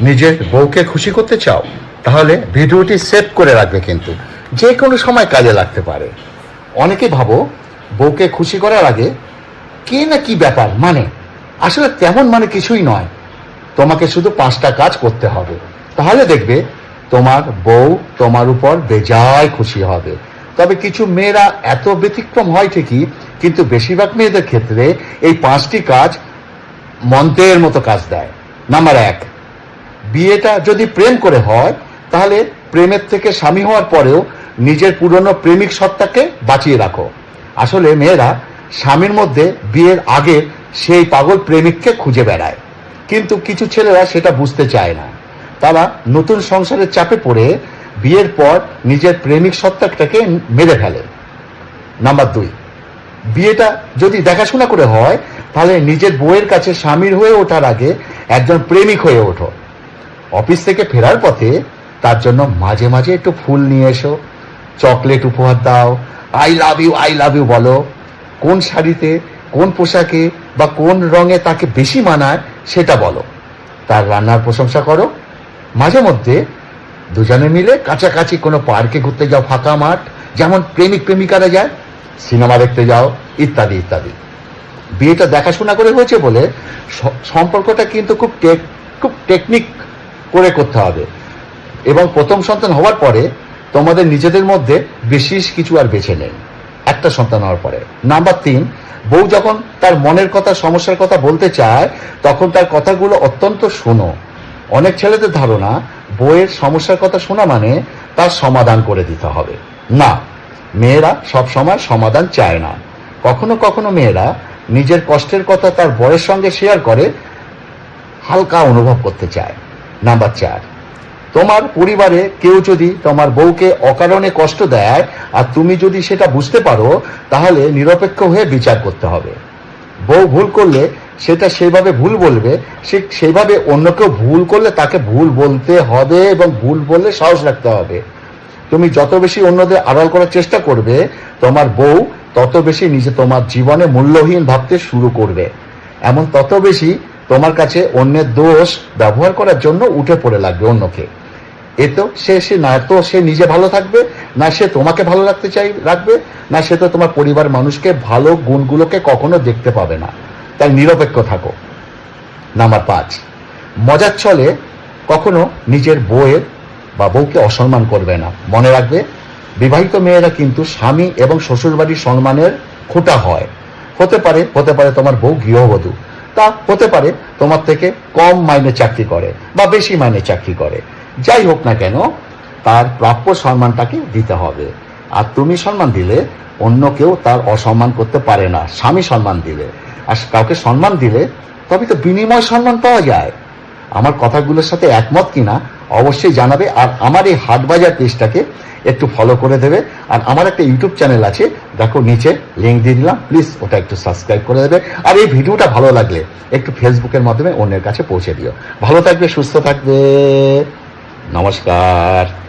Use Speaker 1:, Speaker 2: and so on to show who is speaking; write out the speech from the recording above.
Speaker 1: নিজের বউকে খুশি করতে চাও, তাহলে ভিডিওটি সেভ করে রাখবে কিন্তু। যে কোনো সময় কাজে লাগতে পারে। অনেকে ভাবো, বউকে খুশি করার আগে কে না কি ব্যাপার মানে? আসলে তেমন মানে কিছুই নয়। তোমাকে শুধু পাঁচটা কাজ করতে হবে। তাহলে দেখবে তোমার বউ তোমার উপর বেজায় খুশি হবে। তবে কিছু মেয়েরা এত ব্যতিক্রম হয় ঠিকই, কিন্তু বেশিরভাগ মেয়েদের ক্ষেত্রে এই পাঁচটি কাজ মন্ত্রের মতো কাজ দেয়। নাম্বার এক বিয়েটা যদি প্রেম করে হয়, তাহলে প্রেমের থেকে স্বামী হওয়ার পরেও নিজের পুরনো প্রেমিক সত্তাকে বাঁচিয়ে রাখো। আসলে মেয়েরা স্বামীর মধ্যে বিয়ের আগে সেই পাগল প্রেমিককে খুঁজে বেড়ায়। কিন্তু কিছু ছেলেরা সেটা বুঝতে চায় না। তারা নতুন সংসারের চাপে পড়ে বিয়ের পর নিজের প্রেমিক সত্তাটাকে মেরে ফেলে। নাম্বার দুই, বিয়েটা যদি দেখাশোনা করে হয়, তাহলে নিজের বউয়ের কাছে স্বামীর হয়ে ওঠার আগে একজন প্রেমিক হয়ে ওঠো। অফিস থেকে ফেরার পথে তার জন্য মাঝে মাঝে একটু ফুল নিয়ে এসো। চকলেট উপহার দাও। I love you I love you বলো। কোন শাড়িতে, কোন পোশাকে বা কোন রঙে তাকে বেশি মানায় সেটা বলো। তার রান্নার প্রশংসা করো। মাঝে মধ্যে দুজনে মিলে কাছাকাছি কোনো পার্কে ঘুরতে যাও ফাঁকা মাঠ, যেমন প্রেমিক প্রেমিকারা যায়, সিনেমা দেখতে যাও, ইত্যাদি ইত্যাদি। বিয়েটা দেখাশোনা করে হয়েছে বলে সম্পর্কটা কিন্তু খুব টেক, খুব টেকনিক করে করতে হবে। এবং প্রথম সন্তান হওয়ার পরে তোমাদের নিজেদের মধ্যে বিশেষ কিছু আর বেছে নেই। একটা সন্তান হওয়ার পরে। নাম্বার তিন, বউ যখন তার মনের কথা, সমস্যার কথা বলতে চায়, তখন তার কথাগুলো অত্যন্ত শোনো। অনেক ছেলেদের ধারণা, বউয়ের সমস্যার কথা শোনা মানে তার সমাধান করে দিতে হবে। না, মেয়েরা সব সময় সমাধান চায় না। কখনো কখনো মেয়েরা নিজের কষ্টের কথা তার বরের সঙ্গে শেয়ার করে, হালকা অনুভব করতে চায়। নাম্বার চার, তোমার পরিবারে কেউ যদি তোমার বউকে অকারণে কষ্ট দেয় আর তুমি যদি সেটা বুঝতে পারো, তাহলে নিরপেক্ষ হয়ে বিচার করতে হবে। বউ ভুল করলে সেটা সেভাবে ভুল বলবে, সে সেইভাবে অন্য কেউ ভুল করলে তাকে ভুল বলতে হবে এবং ভুল বললে সাহস রাখতে হবে। তুমি যত বেশি অন্যদের আড়াল করার চেষ্টা করবে, তোমার বউ তত বেশি নিজে তোমার জীবনে মূল্যহীন ভাবতে শুরু করবে। এমন তত বেশি তোমার কাছে অন্যের দোষ ব্যবহার করার জন্য উঠে পড়ে লাগবে অন্যকে। এ তো সে সে না তো সে নিজে ভালো থাকবে, না সে তোমাকে ভালো রাখতে চাই, রাখবে, না সে তো তোমার পরিবার মানুষকে ভালো গুণগুলোকে কখনো দেখতে পাবে না। তাই নিরপেক্ষ থাকো। নাম্বার পাঁচ। মজার ছলে কখনো নিজের বউয়ের বা বউকে অসম্মান করবে না। মনে রাখবে, বিবাহিত মেয়েরা কিন্তু স্বামী এবং শ্বশুরবাড়ির সম্মানের খোটা হয়। হতে পারে হতে পারে তোমার বউ গৃহবধূ। তা হতে পারে, তোমার থেকে কম মাইনে চাকরি করে বা বেশি মাইনে চাকরি করে। যাই হোক না কেন, তার প্রাপ্য সম্মানটাকে দিতে হবে। আর তুমি সম্মান দিলে, অন্য কেউ তার অসম্মান করতে পারে না, স্বামী সম্মান দিলে। আর কাউকে সম্মান দিলে তবে তো বিনিময় সম্মান পাওয়া যায়। আমার কথাগুলোর সাথে একমত কিনা অবশ্যই জানাবে আর আমার এই হাটবাজার পেজটাকে একটু ফলো করে দেবে। আর আমার একটা ইউটিউব চ্যানেল আছে, দেখো নিচে লিঙ্ক দিয়ে দিলাম প্লিজ ওটা একটু সাবস্ক্রাইব করে দেবে। আর এই ভিডিওটা ভালো লাগলে একটু ফেসবুকের মাধ্যমে অন্যের কাছে পৌঁছে দিও। ভালো থাকবে, সুস্থ থাকবে। নমস্কার।